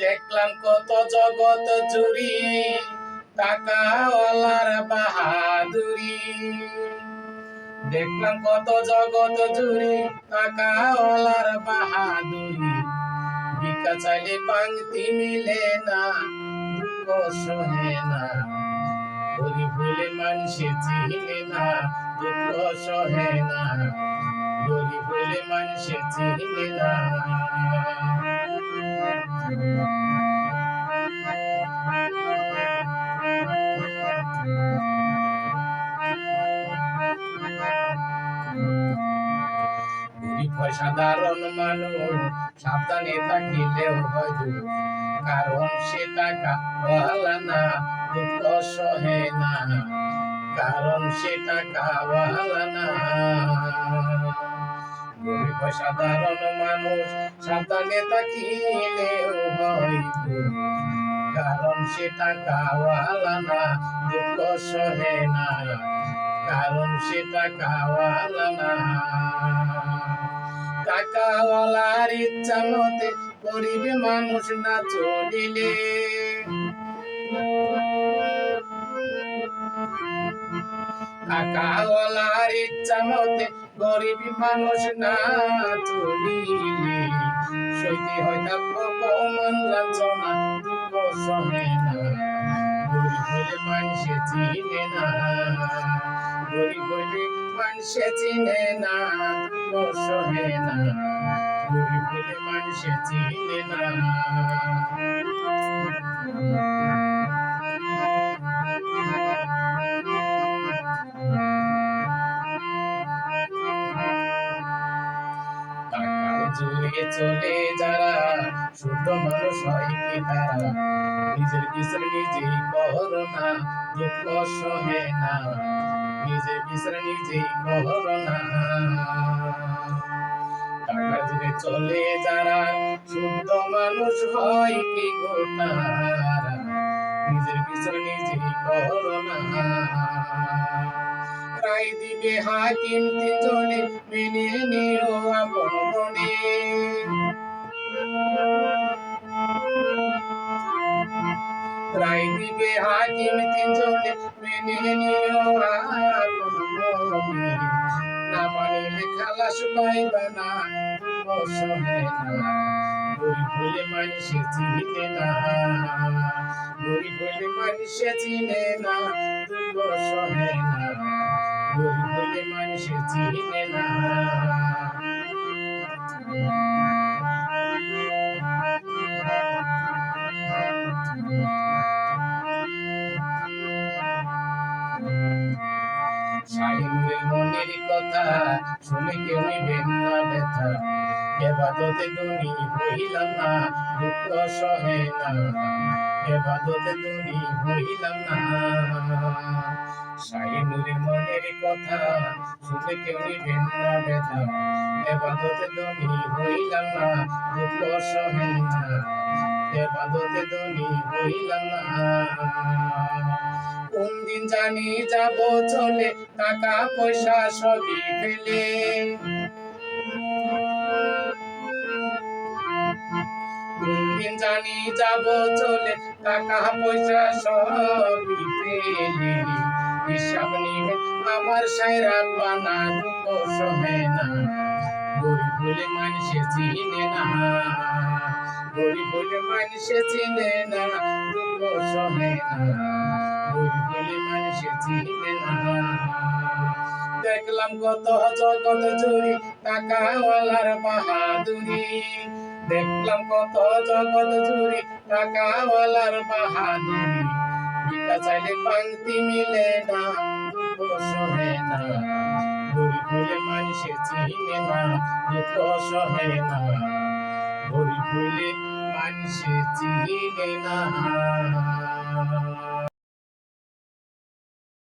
দেখলাম কত জগৎ জুড়ি, টাকাওয়ালার বাহাদুরি। দেখলাম কত জগৎ জুড়ি, টাকাওয়ালার বাহাদুরি। ভিক্ষা চাইলে পাংতি মিলে না, দুঃখ সহে না। হলে মানুষে চিনে না, দুঃখ সহে না। হলে মানুষে চিনে না সাধারণ মানুষ সাবধানে থাকিলেও হয়তো কারণ সে টাকা না দুঃখ সহে না কারণ সে টাকা না গরিব হয় সাধারণ মানুষ সাবধানে থাকিলেও হয়তো কারণ সে টাকা ওয়ালা না, দুঃখ সহে না। কারণ সে টাকাওয়ালা না। টাকাওয়ালার ইচ্ছা মতে গরিবে মানুষ না চলিলে। টাকাওয়ালার ইচ্ছা মতে গরিব মানুষ না চলিলে সইতে হয় তার অপমান, লাঞ্ছনা, দুঃখ সহে না। গরিব হলে মানুষে চিনে না। গরিব হলে মানুষে চিনে না, দুঃখ সহে না। গরিব হলে মানুষে চিনে না। জুড়ে চলে যারা, শুদ্ধ মানুষ হয় কি তারা? নিজের বিচার নিজেই করো না, দুঃখ সহে না। নিজের বিচার নিজেই করো না। টাকার জুড়ে চলে যারা, শুদ্ধ মানুষ হয় কি নিজের বিচার নিজেই না। রায় দিবে হাকিম তিনজনে, মেনে নিও আপন দিবে হাকিম তিনজনে মেনে নিও না মানিলে খালাস পাইবে না সহে না গরিব হলে মানুষে চিনে না। গরিব হলে মানুষে চিনে না সহে না গরিব হলে মানুষে চিনে না। কথা শুনে কেউ নিবেন না ব্যথা। এবাদতে দুনি হইলাম না, দুঃখ সহে না। এবাদতে দুনি হইলাম না। শাহিনুরের মনের কথা, শুনে কেউ নিবেন না ব্যথা। এবাদতে দুনি হইলাম না, দুঃখ সহে না। এবাদতে দুনি হইলাম না। কোন দিন জানি যাব চলে, টাকা পয়সা সবই ফেলে। কোন দিন জানি যাব চলে, টাকা পয়সা সবই ফেলে। হিসাব নিবে আমার সাইরা পানা দুঃখ সহে না। গরিব বলে মানুষে চিনে না। গরিব বলে মানুষে চিনে না, দুঃখ সহে না। গরিব বলে মানুষে চিনে না। দেখলাম কত জগৎ জুড়ি টাকাওয়ালার বাহাদুরি। দেখলাম কত জগৎ জুড়ি টাকাওয়ালার বাহাদুরি। ভিক্ষা চাইলে পাংতি মিলে না, দুঃখ সহে না। গরিব হলে মানুষে চিনে না দুঃখ সহে না গরিব হলে মানুষে চিনে না